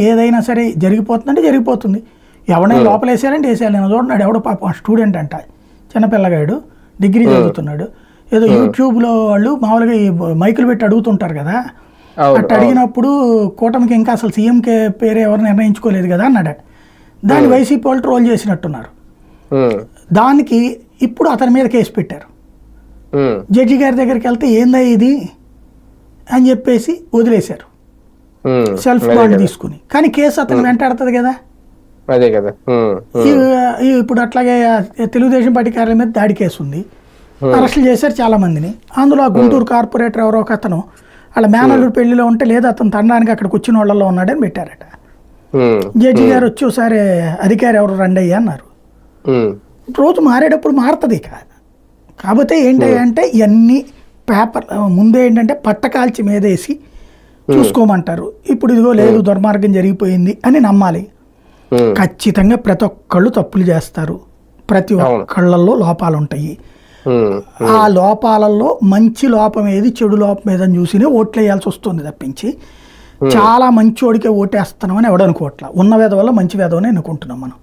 ఏదైనా సరే జరిగిపోతుందంటే జరిగిపోతుంది. ఎవడైనా లోపల వేసారంటే వేసేయాలి. నేను చూడండి ఎవడో పాప స్టూడెంట్ అంట చిన్నపిల్లగాడు డిగ్రీ చదువుతున్నాడు. ఏదో యూట్యూబ్లో వాళ్ళు మామూలుగా ఈ మైకులు పెట్టి అడుగుతుంటారు కదా. అట్ట అడిగినప్పుడు కూటమికి ఇంకా అసలు సీఎంకే పేరు ఎవరు నిర్ణయించుకోలేదు కదా అన్నాడట దాన్ని వైసీపీ వాళ్ళు ట్రోల్ చేసినట్టున్నారు. దానికి ఇప్పుడు అతని మీద కేసు పెట్టారు. జడ్జి గారి దగ్గరికి వెళ్తే ఏందా ఇది? అని చెప్పేసి వదిలేశారు. సెల్ఫ్ అదే బాండ్ కదా. తీసుకుని. కానీ కేసు అతను వెంటాడుతుంది కదా? అదే కదా. ఈ ఇప్పుడు అట్లాగే తెలుగుదేశం పార్టీ కార్యాలయం మీద దాడి కేసు ఉంది. అరెస్టులు చేశారు చాలా మందిని అందులో ఆ గుంటూరు కార్పొరేటర్ ఎవరో ఒక అతను వాళ్ళ మేనల్లుడు పెళ్ళిలో ఉంటే లేదు అతను తనడానికి అక్కడికి వచ్చిన వాళ్ళలో ఉన్నాడని పెట్టారట. జడ్జి గారు వచ్చి ఒకసారి అధికారి ఎవరు రండి అయ్యా అన్నారు. రోజు మారేటప్పుడు మారుతుంది ఇక. కాకపోతే ఏంటి అంటే ఇవన్నీ పేపర్ ముందే ఏంటంటే పట్టకాల్చి మీదేసి చూసుకోమంటారు. ఇప్పుడు ఇదిగో లేదు దుర్మార్గం జరిగిపోయింది అని నమ్మాలి. ఖచ్చితంగా ప్రతి ఒక్కళ్ళు తప్పులు చేస్తారు. ప్రతి. ఒక్కళ్ళల్లో లోపాలు ఉంటాయి ఆ లోపాలలో మంచి లోపం ఏది చెడు లోపం ఏదని చూసినే ఓట్లు వేయాల్సి వస్తుంది తప్పించి. చాలా మంచోడికే ఓటేస్తున్నామని ఎవడనుకోవట్లా. ఉన్న వేద వల్ల మంచి వేదవని అనుకుంటున్నాం మనం.